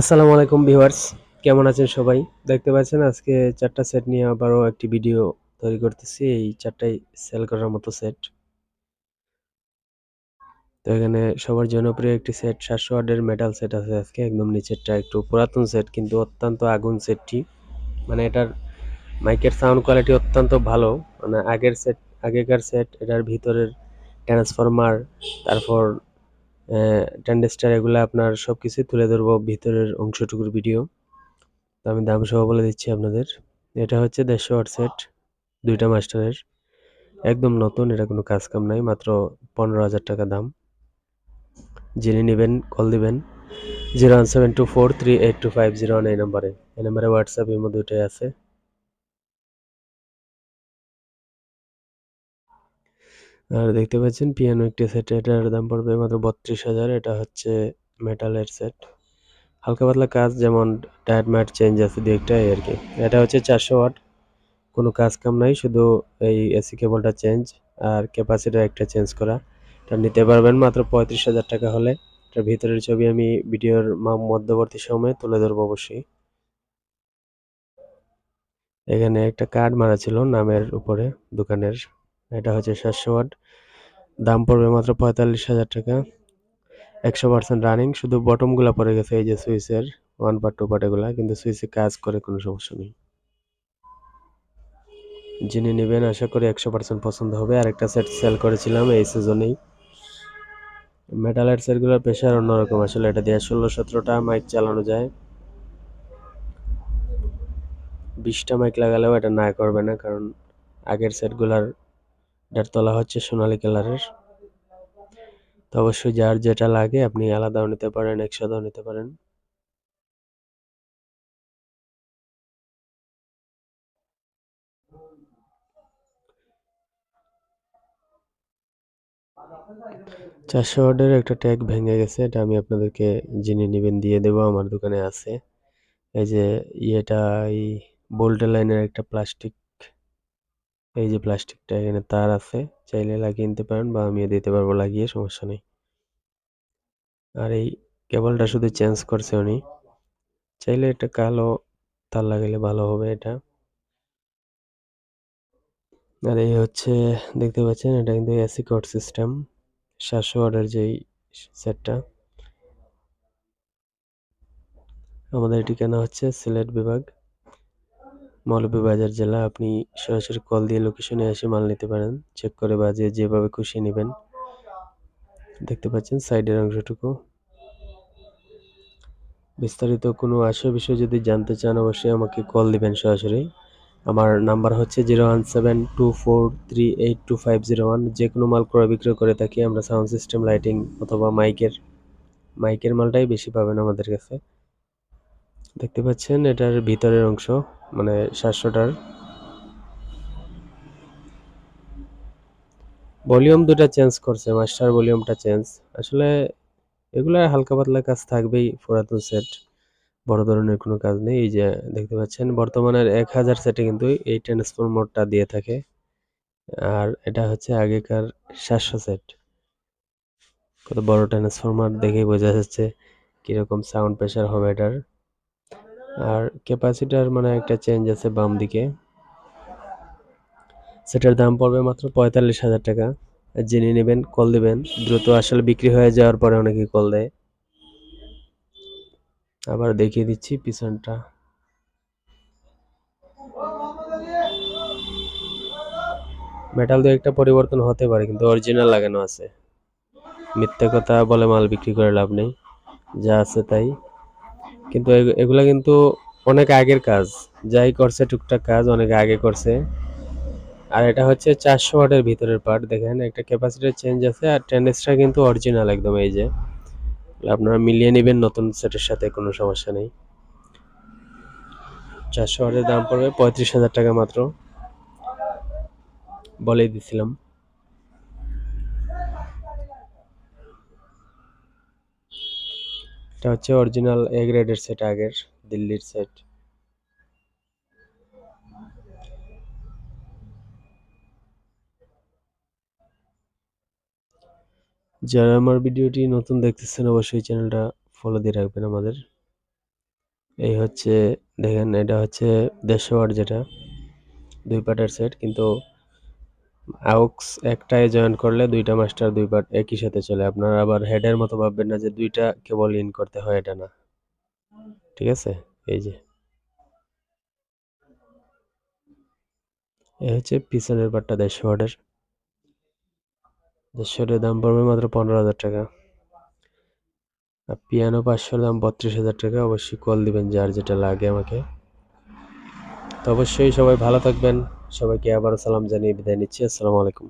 আসসালামু আলাইকুম ভিউয়ার্স, কেমন আছেন সবাই? দেখতে পাচ্ছেন আজকে চারটা সেট নিয়ে আবারও একটি ভিডিও তৈরি করতেছি। এই চারটাই সেল করার মতো সেট তো এখানে সবার জনপ্রিয় একটি সেট সাতশো ওয়াটের মেটাল সেট আছে আজকে। একদম নিচেরটা একটু পুরাতন সেট কিন্তু অত্যন্ত আগুন সেটটি মানে এটার মাইকের সাউন্ড কোয়ালিটি অত্যন্ত ভালো। মানে আগের সেট আগেকার সেট এটার ভিতরের ট্রান্সফরমার তারপর ট্যান্ডেস্টার এগুলো আপনার সব কিছুই তুলে ধরবো ভিতরের অংশটুকুর ভিডিও। তো আমি দাম সহ বলে দিচ্ছি আপনাদের। এটা হচ্ছে দেড়শো ওয়াট সেট, দুইটা মাস্টারের। একদম নতুন, এটা কোনো কাজ কাম নাই, মাত্র পনেরো হাজার টাকা দাম। যিনি নেবেন, কল দিবেন। Zero one seven two four three eight two five zero one এই নাম্বারে। এই নাম্বারে হোয়াটসঅ্যাপ ইমো দুইটাই আছে। আর দেখতে পাচ্ছেন পিয়ানো একটি সেট এটার দাম পড়বে মাত্র বত্রিশ হাজার, এটা হচ্ছে মেটালের সেট হালকা পাতলা কাজ, যেমন টায়ার ম্যাট চেঞ্জ আছে দু একটা আর কি। এটা হচ্ছে চারশো ওয়াট, কোনো কাজ কাম নাই, শুধু এই এসি কেবলটা চেঞ্জ আর ক্যাপাসিটার একটা চেঞ্জ করা। এটা নিতে পারবেন মাত্র পঁয়ত্রিশ হাজার টাকা হলে। এটার ভিতরের ছবি আমি ভিডিওর মধ্যবর্তী সময়ে তুলে ধরবো অবশ্যই। এখানে একটা কার্ড মারা ছিল নামের উপরে, দোকানের। এটা হচ্ছে সাতশো ওয়াট। দাম পড়বে মাত্র পঁয়তাল্লিশ হাজার টাকা। একশো পার্সেন্ট রানিং, শুধু বটমগুলো পড়ে গেছে, এই যে সুইচের ওয়ান পার্ট টু পার্ট এগুলা, কিন্তু সুইচে কাজ করে কোনো সমস্যা নেই। যিনি নেবেন, আশা করি একশো পার্সেন্ট পছন্দ হবে। আর একটা সেট সেল করেছিলাম, এই সিজনেই মেটালের সেটগুলোর প্রেশার অন্যরকম আসলে, এটা দিয়ে ষোলো সতেরোটা মাইক চালানো যায়। বিশটা মাইক লাগালেও এটা না করবে না, কারণ আগের সেটগুলার এটার তলা হচ্ছে সোনালি কালারের। তো অবশ্যই যার যেটা লাগে আপনি আলাদাও নিতে পারেন, একসাথেও নিতে পারেন। চারশো ওয়াটের একটা ট্যাগ ভেঙে গেছে, এটা আমি আপনাদেরকে যিনি নেবেন দিয়ে দেবো, আমার দোকানে আছে। এই যে ইয়েটা, এই বোল্টের লাইনের একটা প্লাস্টিক এই যে প্লাস্টিকটা এখানে তার আছে, চাইলে লাগিয়ে নিতে পারেন বা আমিও দিতে পারব লাগিয়ে, সমস্যা নেই। আর এই কেবলটা শুধু চেঞ্জ করছে উনি। চাইলে এটা কালো তার লাগাইলে ভালো হবে এটা। আর এই হচ্ছে, দেখতে পাচ্ছেন এটা কিন্তু এসি কোড সিস্টেম সাতশো ওয়াটের যেই সেটটা আমাদের ঠিকানা হচ্ছে সিলেট বিভাগ। মৌলভীবাজার জেলা, আপনি সরাসরি কল দিয়ে লোকেশনে এসে মাল নিতে পারেন। চেক করে বা যে যেভাবে খুশি নেবেন। দেখতে পাচ্ছেন সাইডের অংশটুকু। বিস্তারিত কোনো আশয় বিষয় যদি জানতে চান, অবশ্যই আমাকে কল দিবেন সরাসরি। আমার নাম্বার হচ্ছে zero one seven two four three eight two five zero one যে কোনো মাল ক্রয় বিক্রয় করে থাকি, আমরা সাউন্ড সিস্টেম লাইটিং অথবা মাইকের মাইকের মালটাই বেশি পাবেন আমাদের কাছে। দেখতে পাচ্ছেন, এটার ভিতরের অংশ। মানে সাতশোটার। ভলিউম দুটা চেঞ্জ করছে মাস্টার ভলিউমটা চেঞ্জ আসলে এগুলো হালকা পাতলা কাজ থাকবেই, পুরাতন সেট বড় ধরনের কোনো কাজ নেই। এই যে দেখতে পাচ্ছেন বর্তমানের এক হাজার সেটে কিন্তু এই ট্রান্সফরমারটা দিয়ে থাকে। আর এটা হচ্ছে আগেকার সাতশো সেট কত বড় ট্রান্সফরমার দেখেই বোঝা যাচ্ছে কীরকম সাউন্ড প্রেশার হবে এটার। আর ক্যাপাসিটার মানে একটা চেঞ্জ আছে বাম দিকে। সেটার দাম পড়বে মাত্র পঁয়তাল্লিশ হাজার টাকা। জেনে নেবেন কল দিবেন। দ্রুত আসলে বিক্রি হয়ে যাওয়ার পরে অনেকেই কল দেয়। আবার দেখিয়ে দিচ্ছি পিছনটা। মেটাল দু একটা পরিবর্তন হতে পারে, কিন্তু অরিজিনাল লাগানো আছে। মিথ্যে কথা বলে মাল বিক্রি করে লাভ নেই। যা আছে তাই। কিন্তু এগুলা কিন্তু অনেক আগের কাজ। যাই করছে টুকটাক কাজ, অনেক আগে করছে। আর এটা হচ্ছে চারশো ওয়াটের ভিতরের পার্ট দেখেন। একটা ক্যাপাসিটার চেঞ্জ আছে আর টেন্ডেসটা কিন্তু অরিজিনাল একদম এই যে। আপনারা মিলিয়ে নেবেন নতুন সেটের সাথে, কোনো সমস্যা নেই। চারশো ওয়াটের দাম পড়বে পঁয়ত্রিশ হাজার টাকা মাত্র। বলেই দিছিলাম। এটা হচ্ছে অরিজিনাল এ গ্রেডের সেট আগের দিল্লির সেট যারা আমার ভিডিওটি নতুন দেখতেছেন, অবশ্যই চ্যানেলটা ফলো দিয়ে রাখবেন আমাদের। এই হচ্ছে, দেখেন, এটা হচ্ছে দেড়শো ওয়াট যেটা, দুই পার্টের সেট কিন্তু আউক্স একটাই জয়েন করলে দুইটা মাস্টার দুই পার্ট একই সাথে চলে। আপনারা আবার হেডের মতো ভাববেন না যে দুইটা কেবল ইন করতে হয়, এটা না। ঠিক আছে? এই যে। এই হচ্ছে পিছনের পার্টটা দেড়শো দেড়শো ওয়াটের দাম পড়বে মাত্র পনেরো হাজার টাকা। আর পিয়ানো পাঁচশোর দাম বত্রিশ হাজার টাকা। অবশ্যই কল দিবেন, যার যেটা লাগে আমাকে। তো অবশ্যই সবাই ভালো থাকবেন। সবাইকে আবারও সালাম জানিয়ে বিদায় নিচ্ছি। আসসালামু আলাইকুম।